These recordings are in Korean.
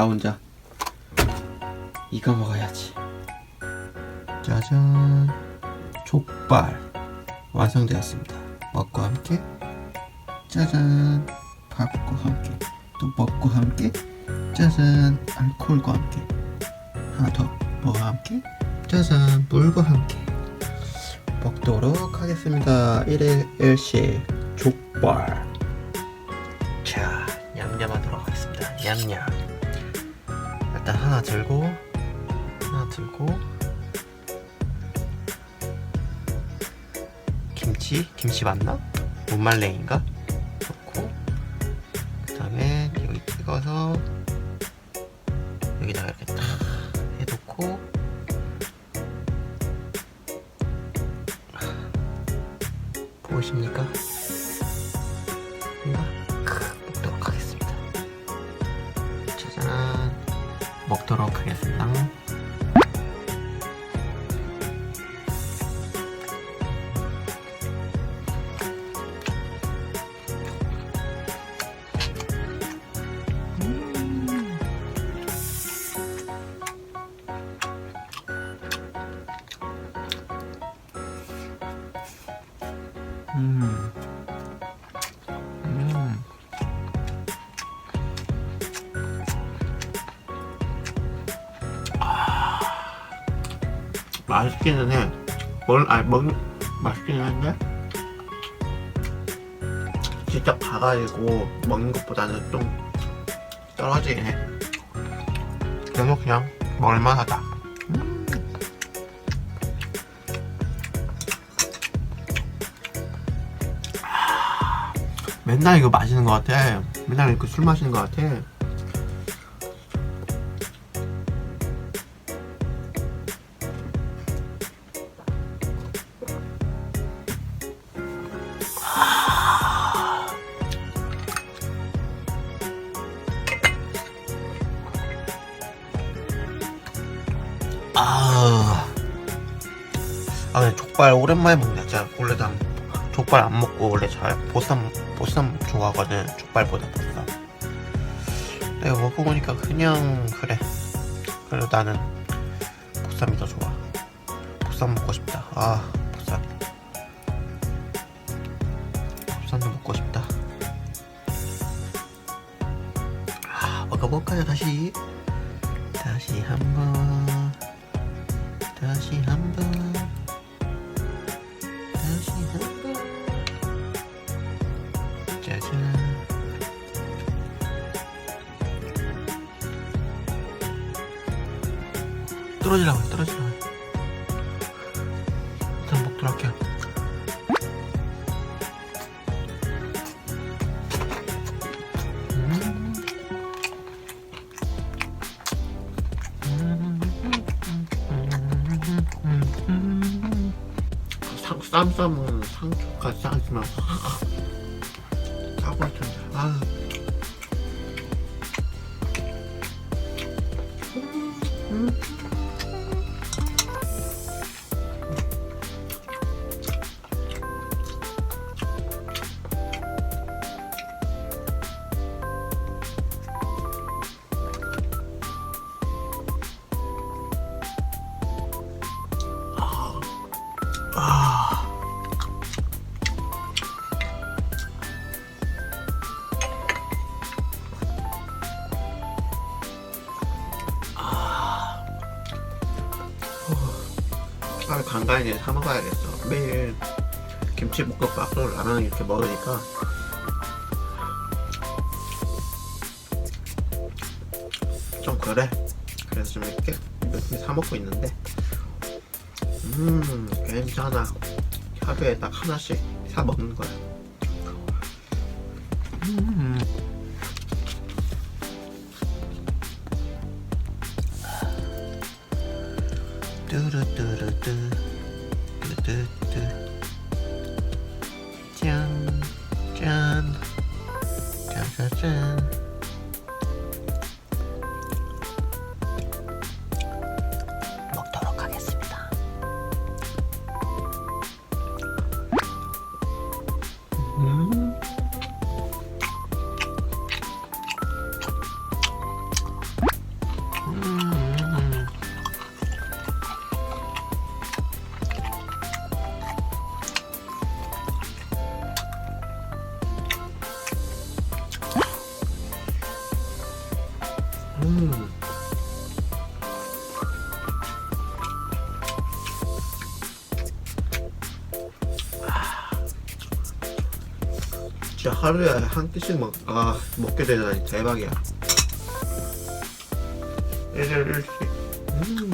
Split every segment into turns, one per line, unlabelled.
나 혼자. 이거 먹어야지. 짜잔. 족발. 완성되었습니다. 먹고 함께. 짜잔. 밥과 함께. 또 먹고 함께. 짜잔. 알코올과 함께. 하나 더. 뭐와 함께? 짜잔. 물과 함께. 먹도록 하겠습니다. 1일 1식 족발. 자 냠냠하도록 하겠습니다. 냠냠 일단 하나 들고 하나 들고 김치 김치 맞나? 무말랭인가? 넣고 그 다음에 여기 찍어서 여기다가 이렇게 딱 해놓고 보이십니까? 먹도록 하겠습니다. 음. 맛있기는 해. 뭘, 아니, 먹, 맛있기는 한데? 직접 가가지고 먹는 것보다는 좀 떨어지긴 해. 그래서 그냥 먹을만하다. 음. 맨날 이거 마시는 것 같아. 맨날 이거 술 마시는 것 같아. 아, 족발 오랜만에 먹네. 진짜 원래 난 족발 안 먹고 원래 잘 보쌈 보쌈 좋아하거든. 족발보다 보쌈. 내가 먹고 보니까 그냥 그래. 그래도 나는 보쌈이 더 좋아. 보쌈 먹고 싶다. 아, 보쌈. 보쌈도 먹고 싶다. 아, 먹어볼까요 다시? 다시 한번. 다시 한번. 떨어지라고, 떨어지라고. 일단 먹도록 할게요. 상, 쌈 싸면 상추까지 싸주면 싸고 할 텐데 아 아. 아, 간간히 사 먹어야겠어. 매일 김치 볶음밥 또 라면 이렇게 먹으니까 좀 그래. 그래서 좀 이렇게 열심히 사 먹고 있는데, 음, 괜찮아. 하루에 딱 하나씩 사 먹는 거야. 음. 뚜루뚜루뚜. 뚜뚜뚜. 짠, 짠, 짜자잔. 진짜 하루에 한 끼씩 먹, 아, 먹게 되다니 대박이야. 일일 일식. 음.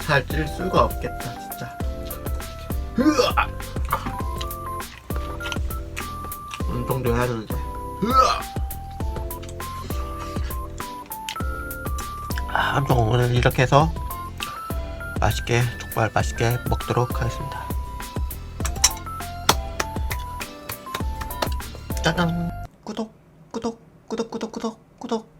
살찔 수가 없겠다, 진짜. 으아! 운동도 해야 되는데. 으아! 아, 아무튼 오늘 이렇게 해서 맛있게 족발 맛있게 먹도록 하겠습니다. 짜잔 구독 구독 구독 구독 구독 구독